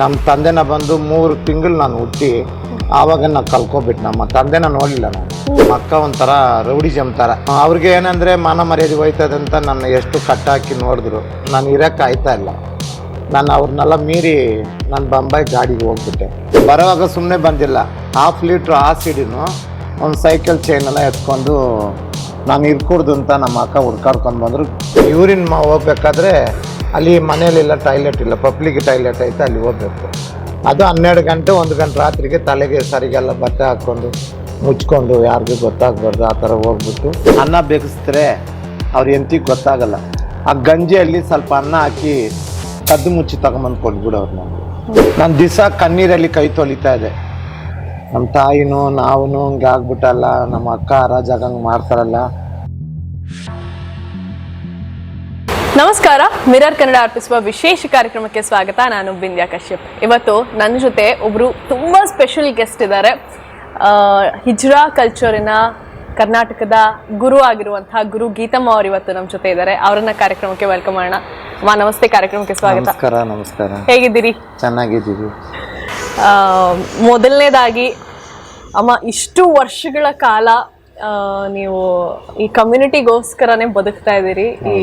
ನಮ್ಮ ತಂದೆನ ಬಂದು ಮೂರು ತಿಂಗಳು ನಾನು ಹುಟ್ಟಿ ಆವಾಗ ನಾನು ಕಲ್ಕೊಬಿಟ್ಟು ನಮ್ಮ ತಂದೆನ ನೋಡಲಿಲ್ಲ ನಾನು. ಅಕ್ಕ ಒಂಥರ ರೌಡಿಜಮ್ ಥರ. ಅವ್ರಿಗೆ ಏನಂದರೆ ಮಾನ ಮರ್ಯಾದೆ ಹೋಯ್ತದೆ ಅಂತ ನನ್ನ ಎಷ್ಟು ಕಟ್ಟಾಕಿ ನೋಡಿದ್ರು. ನಾನು ಇರೋಕ್ಕೆ ಆಯ್ತಾ ಇಲ್ಲ. ನಾನು ಅವ್ರನ್ನೆಲ್ಲ ಮೀರಿ ನಾನು ಬಂಬಾಯಿ ಗಾಡಿಗೆ ಹೋಗ್ಬಿಟ್ಟೆ. ಬರೋವಾಗ ಸುಮ್ಮನೆ ಬಂದಿಲ್ಲ. ಹಾಫ್ ಲೀಟ್ರ್ ಆಸಿಡಿನೂ ಒಂದು ಸೈಕಲ್ ಚೈನೆಲ್ಲ ಎತ್ಕೊಂಡು ನಾನು ಇರ್ಕೂಡ್ದು ಅಂತ ನಮ್ಮ ಅಕ್ಕ ಹುಡ್ಕಾಡ್ಕೊಂಡು ಬಂದರು. ಯೂರಿನ್ ಹೋಗ್ಬೇಕಾದ್ರೆ ಅಲ್ಲಿ ಮನೇಲಿಲ್ಲ ಟಾಯ್ಲೆಟ್ ಇಲ್ಲ ಪಬ್ಲಿಕ್ ಟಾಯ್ಲೆಟ್ ಐತೆ, ಅಲ್ಲಿ ಹೋಗ್ಬೇಕು. ಅದು ಹನ್ನೆರಡು ಗಂಟೆ, ಒಂದು ಗಂಟೆ ರಾತ್ರಿಗೆ ತಲೆಗೆ ಸರಿಗೆಲ್ಲ ಬಟ್ಟೆ ಹಾಕ್ಕೊಂಡು, ಮುಚ್ಕೊಂಡು ಯಾರಿಗೂ ಗೊತ್ತಾಗಬಾರ್ದು, ಆ ಥರ ಹೋಗ್ಬಿಟ್ಟು. ಅನ್ನ ಬೇಕಿಸ್ತರೆ ಅವ್ರು ಎಂತಿಗೆ ಗೊತ್ತಾಗಲ್ಲ. ಆ ಗಂಜಿಯಲ್ಲಿ ಸ್ವಲ್ಪ ಅನ್ನ ಹಾಕಿ ಕದ್ದು ಮುಚ್ಚಿ ತಗೊಂಬಂದು ಕೊಟ್ಬಿಡೋರು ನಮಗೆ. ನಾನು ದಿವಸ ಕಣ್ಣೀರಲ್ಲಿ ಕೈ ತೊಳಿತಾ ಇದೆ ನಮ್ಮ ತಾಯಿನೂ ನಾವು ಹಂಗೆ ಆಗ್ಬಿಟ್ಟಲ್ಲ, ನಮ್ಮ ಅಕ್ಕ ಅರಾಜಾಗಂಗೆ ಮಾಡ್ತಾರಲ್ಲ. ನಮಸ್ಕಾರ. ಮಿರರ್ ಕನ್ನಡ ಅರ್ಪಿಸುವ ವಿಶೇಷ ಕಾರ್ಯಕ್ರಮಕ್ಕೆ ಸ್ವಾಗತ. ನಾನು ಬಿಂದ್ಯಾ ಕಶ್ಯಪ್. ಇವತ್ತು ನನ್ನ ಜೊತೆ ಒಬ್ರು ತುಂಬಾ ಸ್ಪೆಷಲ್ ಗೆಸ್ಟ್ ಇದ್ದಾರೆ ಹಿಜ್ರಾ ಕಲ್ಚರಿನ ಕರ್ನಾಟಕದ ಗುರು ಆಗಿರುವಂತಹ ಗುರು ಗೀತಮ್ಮ ಅವರು ಇವತ್ತು ನಮ್ಮ ಜೊತೆ ಇದ್ದಾರೆ ಅವರನ್ನ ಕಾರ್ಯಕ್ರಮಕ್ಕೆ ವೆಲ್ಕಮ್ ಮಾಡೋಣ. ಅಮ್ಮ ನಮಸ್ತೆ. ಕಾರ್ಯಕ್ರಮಕ್ಕೆ ಸ್ವಾಗತ. ನಮಸ್ಕಾರ ನಮಸ್ಕಾರ. ಹೇಗಿದ್ದೀರಿ? ಚೆನ್ನಾಗಿದ್ದೀವಿ. ಮೊದಲನೇದಾಗಿ ಅಮ್ಮ ಇಷ್ಟು ವರ್ಷಗಳ ಕಾಲ ನೀವು ಈ ಕಮ್ಯುನಿಟಿಗೋಸ್ಕರನೇ ಬದುಕ್ತಾ ಇದ್ದೀರಿ. ಈ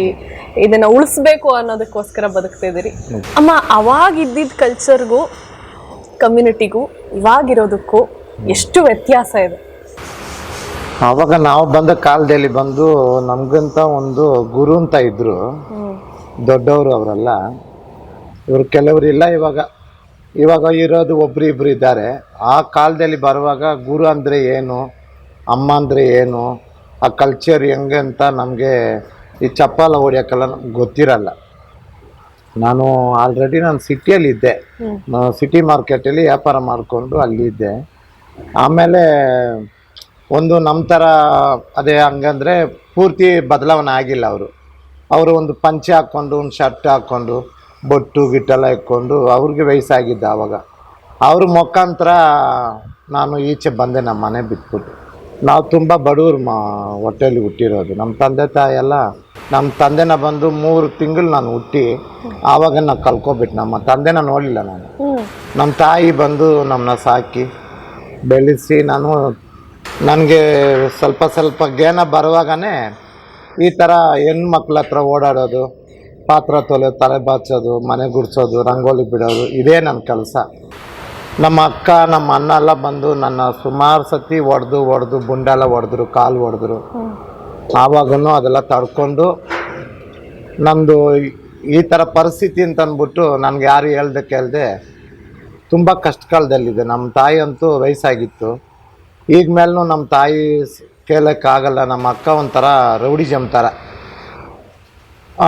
ಇದನ್ನ ಉಳಿಸ್ಬೇಕು ಅನ್ನೋದಕ್ಕೋಸ್ಕರ ಬದುಕ್ತಾ ಇದ್ದೀರಿ. ಅಮ್ಮ ಅವಾಗಿದ್ದಿದ್ದ ಕಲ್ಚರ್ಗೂ ಕಮ್ಯುನಿಟಿಗೂ ಇವಾಗಿರೋದಕ್ಕೂ ಎಷ್ಟು ವ್ಯತ್ಯಾಸ ಇದೆ? ಅವಾಗ ನಾವು ಬಂದ ಕಾಲದಲ್ಲಿ ಬಂದು ನಮ್ಗಂತ ಒಂದು ಗುರು ಅಂತ ಇದ್ರು. ದೊಡ್ಡವರು ಅವರೆಲ್ಲ. ಇವರು ಕೆಲವರು ಇಲ್ಲ ಇವಾಗ. ಇವಾಗ ಇರೋದು ಒಬ್ರು ಇಬ್ರು ಇದ್ದಾರೆ. ಆ ಕಾಲದಲ್ಲಿ ಬರುವಾಗ ಗುರು ಅಂದರೆ ಏನು? ಅಮ್ಮ ಅಂದರೆ ಏನು? ಆ ಕಲ್ಚರ್ ಹೆಂಗೆ ಅಂತ ನಮಗೆ ಈ ಚಪ್ಪಲ ಹೊಡಿಯೋಕ್ಕೆಲ್ಲ ನಮ್ಗೆ ಗೊತ್ತಿರಲ್ಲ. ನಾನು ಆಲ್ರೆಡಿ ನಾನು ಸಿಟಿಯಲ್ಲಿ ಇದ್ದೆ ಸಿಟಿ ಮಾರ್ಕೆಟಲ್ಲಿ ವ್ಯಾಪಾರ ಮಾಡಿಕೊಂಡು ಅಲ್ಲಿದ್ದೆ. ಆಮೇಲೆ ಒಂದು ನಮ್ಮ ಥರ ಅದೇ ಹಂಗಂದರೆ ಪೂರ್ತಿ ಬದಲಾವಣೆ ಆಗಿಲ್ಲ ಅವರು. ಅವರು ಒಂದು ಪಂಚೆ ಹಾಕ್ಕೊಂಡು ಒಂದು ಶರ್ಟ್ ಹಾಕ್ಕೊಂಡು ಬೊಟ್ಟು ಗಿಟ್ಟೆಲ್ಲ ಇಟ್ಕೊಂಡು ಅವ್ರಿಗೆ ವಯಸ್ಸಾಗಿದ್ದ ಆವಾಗ ಅವ್ರ ಮುಖಾಂತರ ನಾನು ಈಚೆ ಬಂದೆ ನಮ್ಮ ಮನೆ ಬಿಟ್ಬಿಟ್ಟು. ನಾವು ತುಂಬ ಬಡವರು ಮಾ ಹೊಟ್ಟೆಯಲ್ಲಿ ಹುಟ್ಟಿರೋದು. ನಮ್ಮ ತಂದೆ ತಾಯಿ ಎಲ್ಲ ನಮ್ಮ ತಂದೆನ ಬಂದು ಮೂರು ತಿಂಗಳು ನಾನು ಹುಟ್ಟಿ ಆವಾಗ ನಾನು ಕಲ್ಕೊಬಿಟ್ಟು ನಮ್ಮ ತಂದೆನ ನೋಡಲಿಲ್ಲ ನಾನು. ನಮ್ಮ ತಾಯಿ ಬಂದು ನಮ್ಮನ್ನ ಸಾಕಿ ಬೆಳೆಸಿ ನಾನು ನನಗೆ ಸ್ವಲ್ಪ ಸ್ವಲ್ಪ ಜ್ಞಾನ ಬರುವಾಗನೇ ಈ ಥರ ಹೆಣ್ಮಕ್ಳ ಹತ್ರ ಓಡಾಡೋದು ಪಾತ್ರ ತೊಲೆ ತಲೆ ಬಾಚೋದು ಮನೆ ಗುಡಿಸೋದು ರಂಗೋಲಿ ಬಿಡೋದು ಇದೇ ನನ್ನ ಕೆಲಸ. ನಮ್ಮ ಅಕ್ಕ ನಮ್ಮ ಅಣ್ಣ ಎಲ್ಲ ಬಂದು ನನ್ನ ಸುಮಾರು ಸತಿ ಒಡೆದು ಹೊಡೆದು ಬುಂಡೆಲ್ಲ ಹೊಡೆದ್ರು ಕಾಲು ಹೊಡೆದ್ರು ಆವಾಗೂ ಅದೆಲ್ಲ ತಡ್ಕೊಂಡು ನಮ್ಮದು ಈ ಥರ ಪರಿಸ್ಥಿತಿ ಅಂತ ಅಂದ್ಬಿಟ್ಟು ನನಗೆ ಯಾರು ಹೇಳ್ದೆ ಕೇಳ್ದೆ ತುಂಬ ಕಷ್ಟ ಕಾಲದಲ್ಲಿದೆ ನಮ್ಮ ತಾಯಿ ಅಂತೂ ವಯಸ್ಸಾಗಿತ್ತು. ಈಗ ಮೇಲೂ ನಮ್ಮ ತಾಯಿ ಕೇಳೋಕ್ಕಾಗಲ್ಲ ನಮ್ಮ ಅಕ್ಕ ಒಂಥರ ರೌಡಿ ಆ,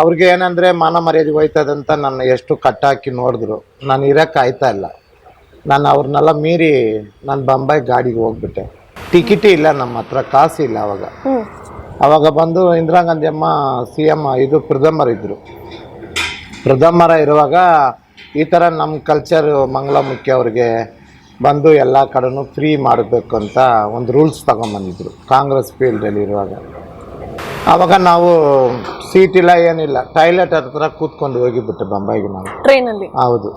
ಅವ್ರಿಗೆ ಏನಂದರೆ ಮಾನ ಮರ್ಯಾದೆ ಹೋಯ್ತದಂತ ನನ್ನ ಎಷ್ಟು ಕಟ್ಟಾಕಿ ನೋಡಿದ್ರು. ನಾನು ಇರೋಕ್ಕಾಯ್ತಾ ಇಲ್ಲ. ನಾನು ಅವ್ರನ್ನೆಲ್ಲ ಮೀರಿ ನಾನು ಬಂಬಾಯ್ ಗಾಡಿಗೆ ಹೋಗ್ಬಿಟ್ಟೆ. ಟಿಕೆಟ್ ಇಲ್ಲ ನಮ್ಮ ಹತ್ರ ಕಾಸು ಇಲ್ಲ ಅವಾಗ. ಅವಾಗ ಬಂದು ಇಂದಿರಾ ಗಾಂಧಿ ಅಮ್ಮ ಸಿ ಎಂ ಇದು ಪ್ರಥಮರು ಇದ್ದರು ಪ್ರಥಮರ ಇರುವಾಗ ಈ ಥರ ನಮ್ಮ ಕಲ್ಚರ್ ಮಂಗಳಮುಖಿ ಅವ್ರಿಗೆ ಬಂದು ಎಲ್ಲ ಕಡೆನೂ ಫ್ರೀ ಮಾಡಬೇಕು ಅಂತ ಒಂದು ರೂಲ್ಸ್ ತಗೊಂಬಂದಿದ್ರು ಕಾಂಗ್ರೆಸ್ ಫೀಲ್ಡಲ್ಲಿ ಇರುವಾಗ. ಆವಾಗ ನಾವು ಸೀಟ್ ಇಲ್ಲ ಏನಿಲ್ಲ ಟಾಯ್ಲೆಟ್ ಹತ್ರ ಕೂತ್ಕೊಂಡು ಹೋಗಿಬಿಟ್ಟೆ ಬಂಬಾಯಿಗೆ ನಾವು. ಟ್ರೈನಲ್ಲಿ ಹೌದು.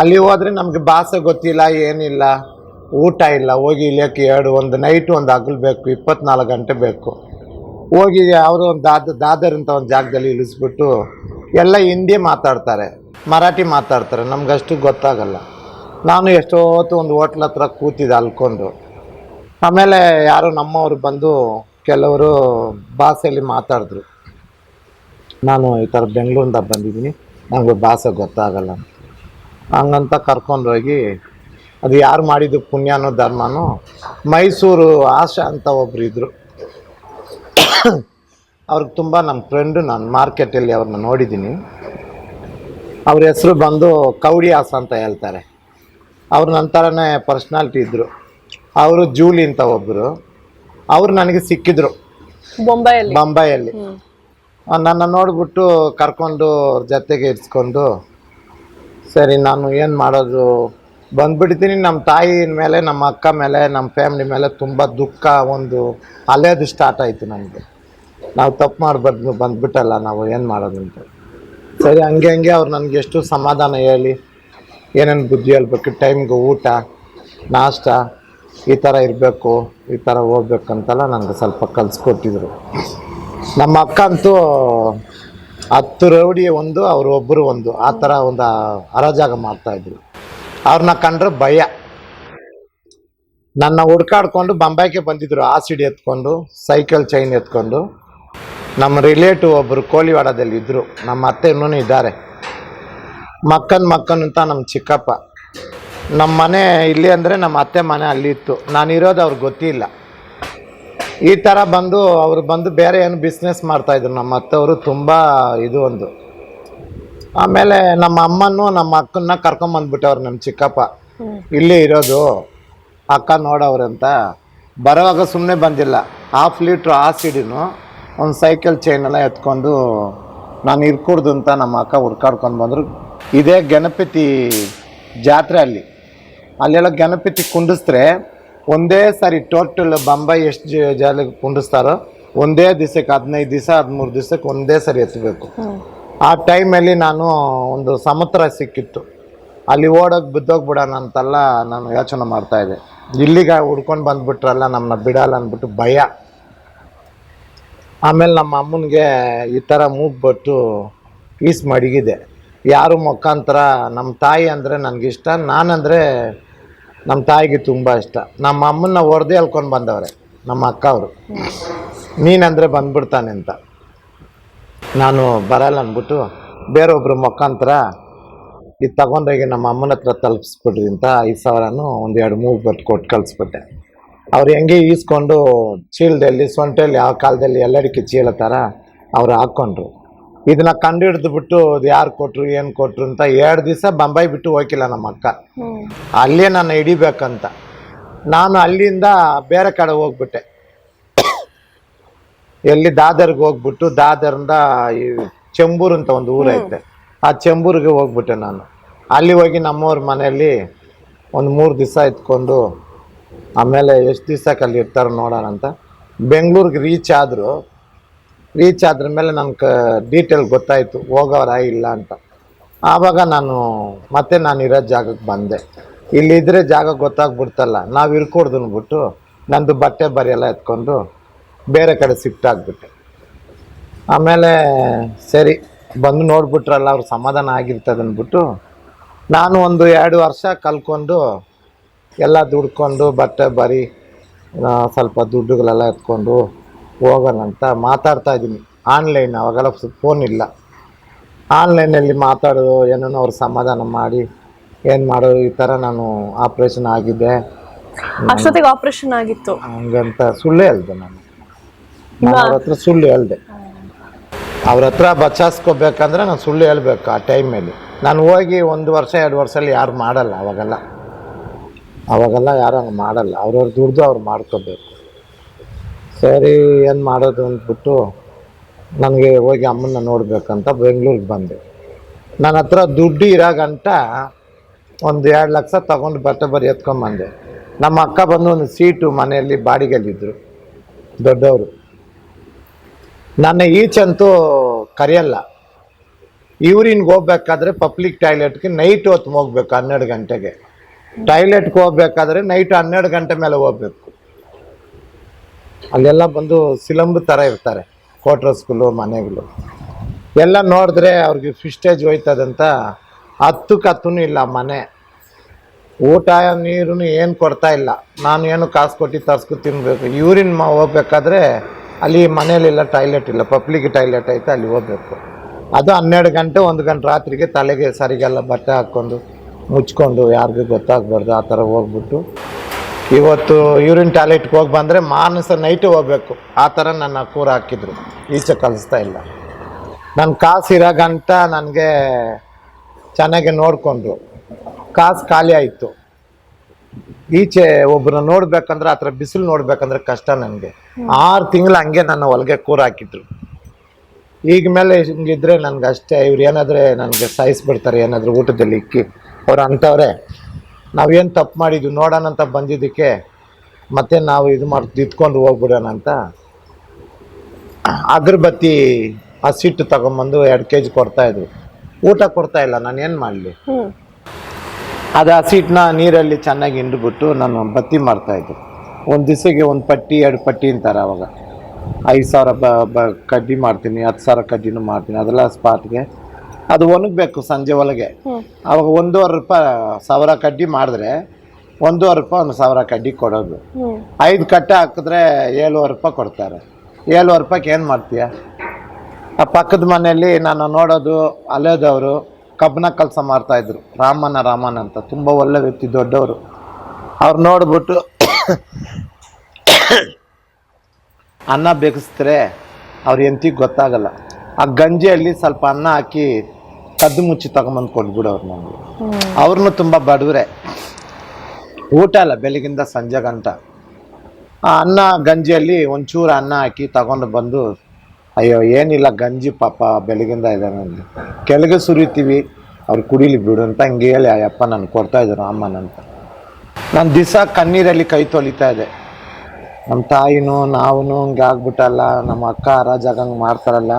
ಅಲ್ಲಿ ಹೋದ್ರೆ ನಮಗೆ ಭಾಷೆ ಗೊತ್ತಿಲ್ಲ, ಏನಿಲ್ಲ. ಊಟ ಇಲ್ಲ. ಹೋಗಿ ಇಳಿಯೋಕ್ಕೆ ಎರಡು, ಒಂದು ನೈಟ್ ಒಂದು ಹಗಲು ಬೇಕು, ಇಪ್ಪತ್ನಾಲ್ಕು ಗಂಟೆ ಬೇಕು. ಹೋಗಿ ಯಾವುದೋ ಒಂದು ದಾದ, ದಾದರ್ ಅಂತ ಒಂದು ಜಾಗದಲ್ಲಿ ಇಳಿಸ್ಬಿಟ್ಟು ಎಲ್ಲ ಹಿಂದಿ ಮಾತಾಡ್ತಾರೆ, ಮರಾಠಿ ಮಾತಾಡ್ತಾರೆ. ನಮ್ಗಷ್ಟು ಗೊತ್ತಾಗಲ್ಲ. ನಾನು ಎಷ್ಟೋತ್ತು ಒಂದು ಹೋಟ್ಲ್ ಹತ್ರ ಕೂತಿದ್ದೆ ಅಲ್ಕೊಂಡು. ಆಮೇಲೆ ಯಾರೋ ನಮ್ಮವರು ಬಂದು ಕೆಲವರು ಭಾಷೆಯಲ್ಲಿ ಮಾತಾಡಿದ್ರು. ನಾನು ಈ ಥರ ಬೆಂಗಳೂರಿಂದ ಬಂದಿದ್ದೀನಿ. ನನಗೆ ಭಾಷೆ ಗೊತ್ತಾಗಲ್ಲ. ಹಂಗಂತ ಕರ್ಕೊಂಡೋಗಿ ಅದು ಯಾರು ಮಾಡಿದ್ದು ಪುಣ್ಯನೋ ಧರ್ಮನೋ ಮೈಸೂರು ಆಶಾ ಅಂತ ಒಬ್ರು ಇದ್ದರು ಅವ್ರಿಗೆ ತುಂಬ ನಮ್ಮ ಫ್ರೆಂಡು ನಾನು ಮಾರ್ಕೆಟಲ್ಲಿ ಅವ್ರನ್ನ ನೋಡಿದ್ದೀನಿ. ಅವ್ರ ಹೆಸರು ಬಂದು ಕೌಡಿ ಆಸ ಅಂತ ಹೇಳ್ತಾರೆ. ಅವ್ರ ನಂತರನೇ ಪರ್ಸ್ನಾಲಿಟಿ ಇದ್ದರು ಅವರು ಜೂಲಿ ಅಂತ ಒಬ್ಬರು ಅವರು ನನಗೆ ಸಿಕ್ಕಿದ್ರು. ಬೊಂಬೈಯಲ್ಲಿ? ಬೊಂಬೈಯಲ್ಲಿ. ನನ್ನ ನೋಡಿಬಿಟ್ಟು ಕರ್ಕೊಂಡು ಅವ್ರ ಜೊತೆಗೆ ಇರಿಸ್ಕೊಂಡು ಸರಿ, ನಾನು ಏನು ಮಾಡೋದು? ಬಂದ್ಬಿಡ್ತೀನಿ ನಮ್ಮ ತಾಯಿ ಮೇಲೆ, ನಮ್ಮ ಅಕ್ಕ ಮೇಲೆ ನಮ್ಮ ಫ್ಯಾಮ್ಲಿ ಮೇಲೆ ತುಂಬ ದುಃಖ, ಒಂದು ಅಲೆಯೋದು ಸ್ಟಾರ್ಟ್ ಆಯಿತು ನನಗೆ. ನಾವು ತಪ್ಪು ಮಾಡಬಾರ್ದು, ಬಂದ್ಬಿಟ್ಟಲ್ಲ ನಾವು, ಏನು ಮಾಡೋದು ಅಂತ. ಸರಿ, ಹಂಗೆ ಹಂಗೆ ಅವ್ರು ನನಗೆ ಎಷ್ಟು ಸಮಾಧಾನ ಹೇಳಿ, ಏನೇನು ಬುದ್ಧಿ ಹೇಳ್ಬೇಕು, ಟೈಮ್ಗೆ ಊಟ, ನಾಷ್ಟ, ಈ ಥರ ಇರಬೇಕು, ಈ ಥರ ಹೋಗ್ಬೇಕಂತೆಲ್ಲ ನನಗೆ ಸ್ವಲ್ಪ ಕಲಿಸ್ಕೊಟ್ಟಿದ್ರು. ನಮ್ಮ ಅಕ್ಕ ಅಂತೂ ಹತ್ತು ರೌಡಿ ಒಂದು, ಅವರು ಒಬ್ಬರು ಒಂದು. ಆ ಥರ ಒಂದು ಹರಾಜಾಗ ಮಾಡ್ತಾಯಿದ್ರು ಅವ್ರನ್ನ ಕಂಡ್ರೆ ಭಯ. ನನ್ನ ಹುಡ್ಕಾಡ್ಕೊಂಡು ಬಂಬಾಯ್ಗೆ ಬಂದಿದ್ರು, ಆಸಿಡ್ ಎತ್ಕೊಂಡು, ಸೈಕಲ್ ಚೈನ್ ಎತ್ಕೊಂಡು. ನಮ್ಮ ರಿಲೇಟಿವ್ ಒಬ್ಬರು ಕೋಳಿವಾಡದಲ್ಲಿ ಇದ್ದರು ನಮ್ಮ ಅತ್ತೆ ಇನ್ನೂ ಇದ್ದಾರೆ. ಮಕ್ಕನ್ ಮಕ್ಕನ್ ಅಂತ ನಮ್ಮ ಚಿಕ್ಕಪ್ಪ. ನಮ್ಮ ಮನೆ ಇಲ್ಲಿ ಅಂದರೆ ನಮ್ಮ ಅತ್ತೆ ಮನೆ ಅಲ್ಲಿ ಇತ್ತು. ನಾನಿರೋದು ಅವ್ರಿಗೆ ಗೊತ್ತಿಲ್ಲ. ಈ ಥರ ಬಂದು ಅವರು ಬಂದು ಬೇರೆ ಏನು ಬಿಸ್ನೆಸ್ ಮಾಡ್ತಾಯಿದ್ರು ನಮ್ಮ ಅತ್ತವರು ತುಂಬ ಇದು ಒಂದು. ಆಮೇಲೆ ನಮ್ಮ ಅಮ್ಮನೂ ನಮ್ಮ ಅಕ್ಕನ್ನ ಕರ್ಕೊಂಬಂದ್ಬಿಟ್ಟವ್ರು ನಮ್ಮ ಚಿಕ್ಕಪ್ಪ. ಇಲ್ಲೇ ಇರೋದು. ಅಕ್ಕ ನೋಡವ್ರಂತ ಬರೋವಾಗ ಸುಮ್ಮನೆ ಬಂದಿಲ್ಲ. ಹಾಫ್ ಲೀಟ್ರ್ ಆಸಿಡಿನು ಒಂದು ಸೈಕಲ್ ಚೈನೆಲ್ಲ ಎತ್ಕೊಂಡು ನಾನು ಇರ್ಕೂಡ್ದು ಅಂತ ನಮ್ಮ ಅಕ್ಕ ಹುಡ್ಕಾಡ್ಕೊಂಡು ಬಂದರು. ಇದೇ ಗಣಪತಿ ಜಾತ್ರೆ ಅಲ್ಲಿ. ಅಲ್ಲೆಲ್ಲ ಗಣಪತಿ ಕುಂಡಿಸ್ರೆ ಒಂದೇ ಸಾರಿ ಟೋಟಲ್ ಬೊಂಬೈ ಎಷ್ಟು ಜಾಲಕ್ಕೆ ಕುಂಡಿಸ್ತಾರೋ ಒಂದೇ ದಿವಸಕ್ಕೆ ಹದಿನೈದು ದಿವಸ ಹದಿಮೂರು ದಿವಸಕ್ಕೆ ಒಂದೇ ಸರಿ ಎತ್ತಬೇಕು ಆ ಟೈಮಲ್ಲಿ ನಾನು ಒಂದು ಸಮುದ್ರ ಸಿಕ್ಕಿತ್ತು. ಅಲ್ಲಿ ಓಡೋಗಿ ಬಿದ್ದೋಗ್ಬಿಡೋಣ ಅಂತೆಲ್ಲ ನಾನು ಯೋಚನೆ ಮಾಡ್ತಾ ಇದ್ದೆ. ಇಲ್ಲಿಗೆ ಹುಡ್ಕೊಂಡು ಬಂದುಬಿಟ್ರಲ್ಲ ನಮ್ಮನ್ನ ಬಿಡಲ್ಲ ಅಂದ್ಬಿಟ್ಟು ಭಯ. ಆಮೇಲೆ ನಮ್ಮ ಅಮ್ಮನಿಗೆ ಈ ಥರ ಮೂಗ್ಬಿಟ್ಟು ಈಸ್ ಮಡಗಿದೆ ಯಾರು ಮುಖಾಂತರ ನಮ್ಮ ತಾಯಿ ಅಂದರೆ ನನಗಿಷ್ಟ ನಾನಂದರೆ ನಮ್ಮ ತಾಯಿಗೆ ತುಂಬ ಇಷ್ಟ. ನಮ್ಮ ಅಮ್ಮನ ಹೊರದೇ ಹೇಳ್ಕೊಂಡು ಬಂದವ್ರೆ, ನಮ್ಮ ಅಕ್ಕ ಅವರು. ನೀನಂದರೆ ಬಂದ್ಬಿಡ್ತಾನೆ ಅಂತ. ನಾನು ಬರಲ್ಲ ಅಂದ್ಬಿಟ್ಟು ಬೇರೊಬ್ಬರ ಮುಖಾಂತರ ಇದು ತಗೊಂಡೋಗಿ ನಮ್ಮ ಅಮ್ಮನ ಹತ್ರ ತಲುಪಿಸ್ಬಿಟ್ರಿ ಅಂತ ಐದು ಸಾವಿರನೂ ಒಂದು ಎರಡು ಮೂರು ಬಟ್ಟು ಕೊಟ್ಟು ಕಳಿಸ್ಬಿಟ್ಟೆ. ಅವ್ರು ಹೆಂಗೆ ಈಸ್ಕೊಂಡು ಚೀಲದಲ್ಲಿ ಸೊಂಟೆಯಲ್ಲಿ ಯಾವ ಕಾಲದಲ್ಲಿ ಎಲ್ಲಡಿಕೆ ಚೀಲ ಥರ ಅವ್ರು ಹಾಕ್ಕೊಂಡ್ರು ಇದನ್ನ ಕಂಡು ಹಿಡಿದ್ಬಿಟ್ಟು ಅದು ಯಾರು ಕೊಟ್ರು ಏನು ಕೊಟ್ರು ಅಂತ ಎರಡು ದಿವಸ ಬಂಬಾಯಿ ಬಿಟ್ಟು ಹೋಗಿಲ್ಲ ನಮ್ಮ ಅಕ್ಕ. ಅಲ್ಲೇ ನಾನು ಹಿಡಿಬೇಕಂತ. ನಾನು ಅಲ್ಲಿಂದ ಬೇರೆ ಕಡೆ ಹೋಗ್ಬಿಟ್ಟೆ. ಎಲ್ಲಿ ದಾದರ್ಗೆ ಹೋಗ್ಬಿಟ್ಟು ದಾದರಿಂದ ಈ ಚೆಂಬೂರು ಅಂತ ಒಂದು ಊರೈತೆ. ಆ ಚೆಂಬೂರಿಗೆ ಹೋಗ್ಬಿಟ್ಟೆ ನಾನು. ಅಲ್ಲಿ ಹೋಗಿ ನಮ್ಮವ್ರ ಮನೆಯಲ್ಲಿ ಒಂದು ಮೂರು ದಿವಸ ಇದ್ಕೊಂಡು ಆಮೇಲೆ ಎಷ್ಟು ದಿವ್ಸಕ್ಕೆ ಅಲ್ಲಿ ಇರ್ತಾರೆ ನೋಡೋಣ ಅಂತ ಬೆಂಗಳೂರಿಗೆ ರೀಚ್ ಆದರು. ರೀಚ್ ಆದ್ರ ಮೇಲೆ ನನಗೆ ಡೀಟೇಲ್ ಗೊತ್ತಾಯಿತು. ಹೋಗೋರ ಇಲ್ಲ ಅಂತ. ಆವಾಗ ನಾನು, ಮತ್ತೆ ನಾನು ಇರೋ ಜಾಗಕ್ಕೆ ಬಂದೆ. ಇಲ್ಲಿದ್ದರೆ ಜಾಗ ಗೊತ್ತಾಗ್ಬಿಡ್ತಲ್ಲ. ನಾವು ಇರ್ಕೊಡ್ದು ಅಂದ್ಬಿಟ್ಟು ನಂದು ಬಟ್ಟೆ ಬರಿ ಎಲ್ಲ ಎತ್ಕೊಂಡು ಬೇರೆ ಕಡೆ ಶಿಫ್ಟ್ ಆಗಿಬಿಟ್ಟೆ. ಆಮೇಲೆ ಸರಿ, ಬಂದು ನೋಡ್ಬಿಟ್ರಲ್ಲ, ಅವ್ರು ಸಮಾಧಾನ ಆಗಿರ್ತದೆ ಅಂದ್ಬಿಟ್ಟು ನಾನು ಒಂದು ಎರಡು ವರ್ಷ ಕಲ್ಕೊಂಡು ಎಲ್ಲ ದುಡ್ಕೊಂಡು ಬಟ್ಟೆ ಬರಿ ಸ್ವಲ್ಪ ದುಡ್ಡುಗಳೆಲ್ಲ ಎತ್ಕೊಂಡು ಹೋಗೋಣ ಅಂತ ಮಾತಾಡ್ತಾ ಇದ್ದೀನಿ. ಆನ್ಲೈನ್ ಅವಾಗೆಲ್ಲ ಫೋನ್ ಇಲ್ಲ. ಆನ್ಲೈನಲ್ಲಿ ಮಾತಾಡೋದು ಏನೋ ಅವ್ರು ಸಮಾಧಾನ ಮಾಡಿ ಏನು ಮಾಡೋದು ಈ ಥರ ನಾನು ಆಪ್ರೇಷನ್ ಆಗಿದ್ದೆ. ಅಷ್ಟೊತ್ತಿಗೆ ಆಪರೇಷನ್ ಆಗಿತ್ತು. ಹಂಗಂತ ಸುಳ್ಳು ಹೇಳ್ದೆ ನಾನು. ನಾನು ಅವ್ರ ಹತ್ರ ಸುಳ್ಳು ಹೇಳ್ದೆ. ಅವ್ರ ಹತ್ರ ಬಚಾಸ್ಕೋಬೇಕಂದ್ರೆ ನಾನು ಸುಳ್ಳು ಹೇಳ್ಬೇಕು ಆ ಟೈಮಲ್ಲಿ. ನಾನು ಹೋಗಿ ಒಂದು ವರ್ಷ ಎರಡು ವರ್ಷದಲ್ಲಿ ಯಾರು ಮಾಡಲ್ಲ ಅವಾಗೆಲ್ಲ. ಅವಾಗೆಲ್ಲ ಯಾರು ಹಂಗೆ ಮಾಡಲ್ಲ. ಅವ್ರವ್ರ ದುಡ್ದು ಅವ್ರು ಮಾಡ್ಕೋಬೇಕು. ಸರಿ, ಏನು ಮಾಡೋದು ಅಂದ್ಬಿಟ್ಟು ನನಗೆ ಹೋಗಿ ಅಮ್ಮನ್ನ ನೋಡಬೇಕಂತ ಬೆಂಗಳೂರಿಗೆ ಬಂದೆ. ನನ್ನ ಹತ್ರ ದುಡ್ಡು ಇರೋ ಗಂಟ ಒಂದು ಎರಡು ಲಕ್ಷ ತಗೊಂಡು ಬಟ್ಟೆ ಬರಿ ಎತ್ಕೊಂಬಂದೆ ನಮ್ಮ ಅಕ್ಕ ಬಂದು ಒಂದು ಸೀಟು ಮನೆಯಲ್ಲಿ ಬಾಡಿಗೆಲ್ಲಿದ್ದರು ದೊಡ್ಡವರು. ನನ್ನ ಈಚಂತೂ ಕರೆಯಲ್ಲ. ಇವ್ರಿಗೆ ಹೋಗ್ಬೇಕಾದ್ರೆ ಪಬ್ಲಿಕ್ ಟಾಯ್ಲೆಟ್ಗೆ ನೈಟ್ ಹೊತ್ತು ಹೋಗ್ಬೇಕು ಹನ್ನೆರಡು ಗಂಟೆಗೆ. ಟಾಯ್ಲೆಟ್ಗೆ ಹೋಗ್ಬೇಕಾದ್ರೆ ನೈಟ್ ಹನ್ನೆರಡು ಗಂಟೆ ಮೇಲೆ ಹೋಗ್ಬೇಕು. ಅಲ್ಲೆಲ್ಲ ಬಂದು ಸಿಲಂಬು ಥರ ಇರ್ತಾರೆ ಕ್ವಾರ್ಟರ್ಸ್ಗಳು ಮನೆಗಳು. ಎಲ್ಲ ನೋಡಿದ್ರೆ ಅವ್ರಿಗೆ ಫಿಸ್ಟೇಜ್ ಹೋಯ್ತದಂತ ಹತ್ತಕ್ಕೆ ಹತ್ತೂ ಇಲ್ಲ ಮನೆ. ಊಟ ನೀರು ಏನು ಕೊಡ್ತಾ ಇಲ್ಲ. ನಾನು ಏನು ಕಾಸು ಕೊಟ್ಟು ತರ್ಸ್ಕೊ ತಿನ್ಬೇಕು. ಯೂರಿನ್ ಮಾ ಹೋಗ್ಬೇಕಾದ್ರೆ ಅಲ್ಲಿ ಮನೇಲಿಲ್ಲ ಟಾಯ್ಲೆಟ್ ಇಲ್ಲ ಪಬ್ಲಿಕ್ ಟಾಯ್ಲೆಟ್ ಐತೆ, ಅಲ್ಲಿ ಹೋಗ್ಬೇಕು. ಅದು ಹನ್ನೆರಡು ಗಂಟೆ, ಒಂದು ಗಂಟೆ ರಾತ್ರಿಗೆ ತಲೆಗೆ ಸರಿಗೆಲ್ಲ ಬಟ್ಟೆ ಹಾಕ್ಕೊಂಡು ಮುಚ್ಕೊಂಡು ಯಾರಿಗೂ ಗೊತ್ತಾಗಬಾರ್ದು, ಆ ಥರ ಹೋಗ್ಬಿಟ್ಟು ಇವತ್ತು ಯೂರಿನ್ ಟ್ಯಾಲೆಟ್ಗೆ ಹೋಗಿ ಬಂದರೆ ಮಾನಸ ನೈಟು ಹೋಗ್ಬೇಕು. ಆ ಥರ ನನ್ನ ಕೂರ ಹಾಕಿದ್ರು. ಈಚೆ ಕಲಿಸ್ತಾ ಇಲ್ಲ. ನನ್ನ ಕಾಸು ಇರೋ ಗಂಟ ನನಗೆ ಚೆನ್ನಾಗಿ ನೋಡಿಕೊಂಡ್ರು. ಕಾಸು ಖಾಲಿ ಆಯಿತು. ಈಚೆ ಒಬ್ಬರು ನೋಡ್ಬೇಕಂದ್ರೆ ಆ ಥರ ಬಿಸಿಲು ನೋಡ್ಬೇಕಂದ್ರೆ ಕಷ್ಟ ನನಗೆ. ಆರು ತಿಂಗಳು ಹಂಗೆ ನನ್ನ ಹೊಲಿಗೆ ಕೂರ ಹಾಕಿದ್ರು. ಈಗ ಮೇಲೆ ಹಿಂಗಿದ್ರೆ ನನಗೆ ಅಷ್ಟೇ ಇವ್ರು ಏನಾದರೆ ನನಗೆ ಸಾಯಿಸ್ಬಿಡ್ತಾರೆ ಏನಾದರೂ ಊಟದಲ್ಲಿ ಇಕ್ಕಿ. ಅವ್ರು ಅಂಥವ್ರೆ ನಾವೇನು ತಪ್ಪು ಮಾಡಿದ್ವಿ ನೋಡೋಣ ಅಂತ ಬಂದಿದ್ದಕ್ಕೆ ಮತ್ತೆ ನಾವು ಇದು ಮಾಡಿ ಇದ್ಕೊಂಡು ಹೋಗ್ಬಿಡೋಣ ಅಂತ. ಆ ಸಿಟ್ಟು ತಗೊಂಬಂದು ಎರಡು ಕೆ ಜಿ ಕೊಡ್ತಾಯಿದ್ರು ಊಟ ಕೊಡ್ತಾ ಇಲ್ಲ ನಾನು ಏನು ಮಾಡಲಿ? ಅದು ಹಸಿಟ್ಟನ್ನ ನೀರಲ್ಲಿ ಚೆನ್ನಾಗಿ ಹಿಂಡ್ಬಿಟ್ಟು ನಾನು ಬತ್ತಿ ಮಾಡ್ತಾಯಿದ್ದೆ ಒಂದು ದಿವಸಕ್ಕೆ ಒಂದು ಪಟ್ಟಿ ಎರಡು ಪಟ್ಟಿ ಅಂತಾರೆ ಅವಾಗ. ಐದು ಸಾವಿರ ಬ ಬ ಕಡ್ಡಿ ಮಾಡ್ತೀನಿ ಹತ್ತು ಸಾವಿರ ಕಡ್ಡಿನೂ ಮಾಡ್ತೀನಿ. ಅದೆಲ್ಲ ಸ್ಪಾಟ್ಗೆ ಅದು ಒಣಗಬೇಕು ಸಂಜೆ ಒಳಗೆ. ಅವಾಗ ಒಂದೂವರೆ ರೂಪಾಯಿ ಸಾವಿರ ಕಡ್ಡಿ ಮಾಡಿದ್ರೆ ಒಂದೂವರೆ ರೂಪಾಯಿ ಒಂದು ಸಾವಿರ ಕಡ್ಡಿ ಕೊಡೋದು. ಐದು ಕಟ್ಟೆ ಹಾಕಿದ್ರೆ ಏಳುವರೆ ರೂಪಾಯಿ ಕೊಡ್ತಾರೆ. ಏಳುವರೆ ರೂಪಾಯಿಗೆ ಏನು ಮಾಡ್ತೀಯ? ಆ ಪಕ್ಕದ ಮನೆಯಲ್ಲಿ ನಾನು ನೋಡೋದು ಅಲೆದವರು ಕಬ್ಬನ ಕೆಲಸ ಮಾಡ್ತಾಯಿದ್ರು ರಾಮಣ್ಣ ರಾಮನ ಅಂತ ತುಂಬ ಒಳ್ಳೆ ವ್ಯಕ್ತಿ ದೊಡ್ಡವರು. ಅವ್ರು ನೋಡ್ಬಿಟ್ಟು ಅನ್ನ ಬೇಕಿಸಿದ್ರೆ ಅವ್ರ ಎಂತಿಗೆ ಗೊತ್ತಾಗಲ್ಲ. ಆ ಗಂಜಿಯಲ್ಲಿ ಸ್ವಲ್ಪ ಅನ್ನ ಹಾಕಿ ಕದ್ದು ಮುಚ್ಚಿ ತಗೊಂಬಂದು ಕೊಟ್ಬಿಡೋರು ನಮಗೆ. ಅವ್ರನ್ನೂ ತುಂಬ ಬಡವರೇ. ಊಟ ಅಲ್ಲ ಬೆಳಗಿಂದ ಸಂಜೆ ಗಂಟ. ಆ ಅನ್ನ ಗಂಜಿಯಲ್ಲಿ ಒಂಚೂರು ಅನ್ನ ಹಾಕಿ ತಗೊಂಡು ಬಂದು ಅಯ್ಯೋ ಏನಿಲ್ಲ ಗಂಜಿ ಪಾಪ ಬೆಳಗಿಂದ ಇದ್ದಾನೆ ಕೆಳಗೆ ಸುರಿತೀವಿ ಅವ್ರು ಕುಡೀಲಿ ಬಿಡು ಅಂತ ಹಂಗೆ ಹೇಳಿ ಅಪ್ಪ ನಾನು ಕೊಡ್ತಾ ಇದ್ರು ಅಮ್ಮನಂತ ನಾನು ದಿವಸ ಕಣ್ಣೀರಲ್ಲಿ ಕೈ ತೊಳಿತಾ ಇದೆ ನಮ್ಮ ತಾಯಿನೂ ನಾವೂ ಹಂಗೆ ಆಗ್ಬಿಟ್ಟಲ್ಲ ನಮ್ಮ ಅಕ್ಕ ಅರಾಜಾಗಂಗೆ ಮಾಡ್ತಾರಲ್ಲ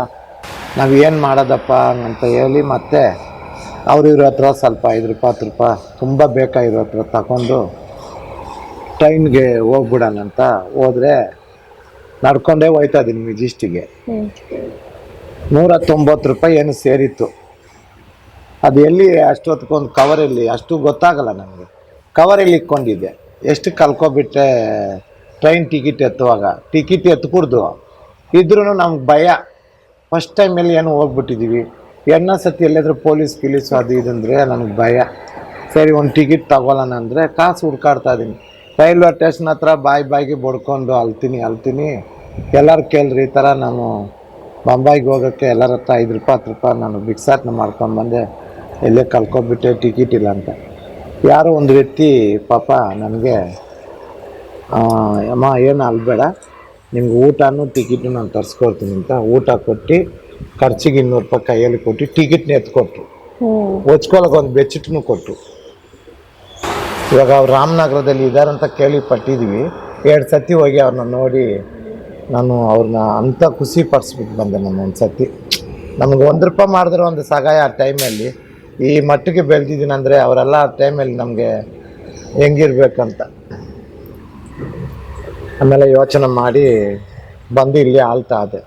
ನಾವು ಏನು ಮಾಡೋದಪ್ಪ ಅಂತ ಹೇಳಿ ಮತ್ತೆ ಅವ್ರ ಹತ್ರ ಸ್ವಲ್ಪ ಐದು ರೂಪಾಯಿ, ಹತ್ತು ರೂಪಾಯಿ ತುಂಬ ಬೇಕಾಗಿರೋ ಹತ್ರ ತಗೊಂಡು ಟ್ರೈನ್ಗೆ ಹೋಗ್ಬಿಡೋಣ ಅಂತ ಹೋದರೆ ನಡ್ಕೊಂಡೇ ಹೋಯ್ತಾ ಇದ್ದೀನಿ ಮಿಜಿಸ್ಟಿಗೆ ನೂರ ತೊಂಬತ್ತು ರೂಪಾಯಿ ಏನು ಸೇರಿತ್ತು. ಅದು ಎಲ್ಲಿ ಅಷ್ಟೊತ್ಕೊಂದು ಕವರಲ್ಲಿ ಅಷ್ಟು ಗೊತ್ತಾಗಲ್ಲ ನನಗೆ. ಕವರಲ್ಲಿ ಇಕ್ಕೊಂಡಿದ್ದೆ. ಎಷ್ಟು ಕಲ್ಕೊಬಿಟ್ಟೆ ಟ್ರೈನ್ ಟಿಕೆಟ್ ಎತ್ತುವಾಗ? ಟಿಕೆಟ್ ಎತ್ಕೂಡ್ದು ಇದ್ರೂ ನಮ್ಗೆ ಭಯ. ಫಸ್ಟ್ ಟೈಮಲ್ಲಿ ಏನೋ ಹೋಗ್ಬಿಟ್ಟಿದ್ದೀವಿ ಎಣ್ಣ ಸತಿ ಎಲ್ಲಾದರೂ ಪೊಲೀಸ್ ಗಿಲೀಸು ಅದು ಇದು ಅಂದರೆ ನನಗೆ ಭಯ. ಸರಿ, ಒಂದು ಟಿಕೆಟ್ ತಗೊಳ್ಳೋಣ ಅಂದರೆ ಕಾಸು ಹುಡ್ಕಾಡ್ತಾ ಇದ್ದೀನಿ ರೈಲ್ವೆ ಸ್ಟೇಷನ್ ಹತ್ರ ಬಾಯಿ ಬಾಯಿಗೆ ಬಡ್ಕೊಂಡು ಅಲ್ತೀನಿ ಅಲ್ತೀನಿ. ಎಲ್ಲರೂ ಕೇಳ್ರಿ, ಈ ಥರ ನಾನು ಬೊಂಬಾಯಿಗೆ ಹೋಗೋಕ್ಕೆ ಎಲ್ಲರ ಹತ್ರ ಐದು ರೂಪಾಯಿ, ಹತ್ತು ರೂಪಾಯಿ ನಾನು ಭಿಕ್ಷಾಟನೆ ಮಾಡ್ಕೊಂಡ್ಬಂದೆ ಎಲ್ಲೇ ಕಲ್ಕೊಬಿಟ್ಟೆ ಟಿಕೆಟ್ ಇಲ್ಲ ಅಂತ. ಯಾರೋ ಒಂದು ವ್ಯಕ್ತಿ ಪಾಪ ನನಗೆ ಅಮ್ಮ, ಏನು ಅಲ್ಬೇಡ. ನಿಮ್ಗೆ ಊಟನೂ ಟಿಕೆಟು ನಾನು ತರಿಸ್ಕೊಡ್ತೀನಿ ಅಂತ ಊಟ ಕೊಟ್ಟು ಖರ್ಚಿಗೆ ಇನ್ನೂರು ರೂಪಾಯಿ ಕೈಯಲ್ಲಿ ಕೊಟ್ಟು ಟಿಕೆಟ್ನ ಎತ್ಕೊಟ್ರು. ಒಚ್ಕೊಳಕ್ಕೆ ಒಂದು ಬೆಚ್ಚಿಟ್ನು ಕೊಟ್ಟರು ಇವಾಗ ಅವ್ರು ರಾಮನಗರದಲ್ಲಿ ಇದ್ದಾರಂತ ಕೇಳಿಪಟ್ಟಿದ್ವಿ ಎರಡು ಸತಿ ಹೋಗಿ ಅವ್ರನ್ನ ನೋಡಿ ನಾನು ಅವ್ರನ್ನ ಅಂಥ ಖುಷಿ ಪಡಿಸ್ಬಿಟ್ಟು ಬಂದೆ ನಾನು ಒಂದು ಸತಿ. ನಮಗೆ ಒಂದು ರೂಪಾಯಿ ಮಾಡಿದ್ರೆ ಒಂದು ಸಹಾಯ ಆ ಟೈಮಲ್ಲಿ. ಈ ಮಟ್ಟಿಗೆ ಬೆಳೆದಿದ್ದೀನಿ ಅಂದರೆ ಅವರೆಲ್ಲ ಆ ಟೈಮಲ್ಲಿ ನಮಗೆ ಹೆಂಗಿರ್ಬೇಕಂತ. ಆಮೇಲೆ ಯೋಚನೆ ಮಾಡಿ ಬಂದು ಇಲ್ಲಿ ಆಳ್ತಾ ಅದೆ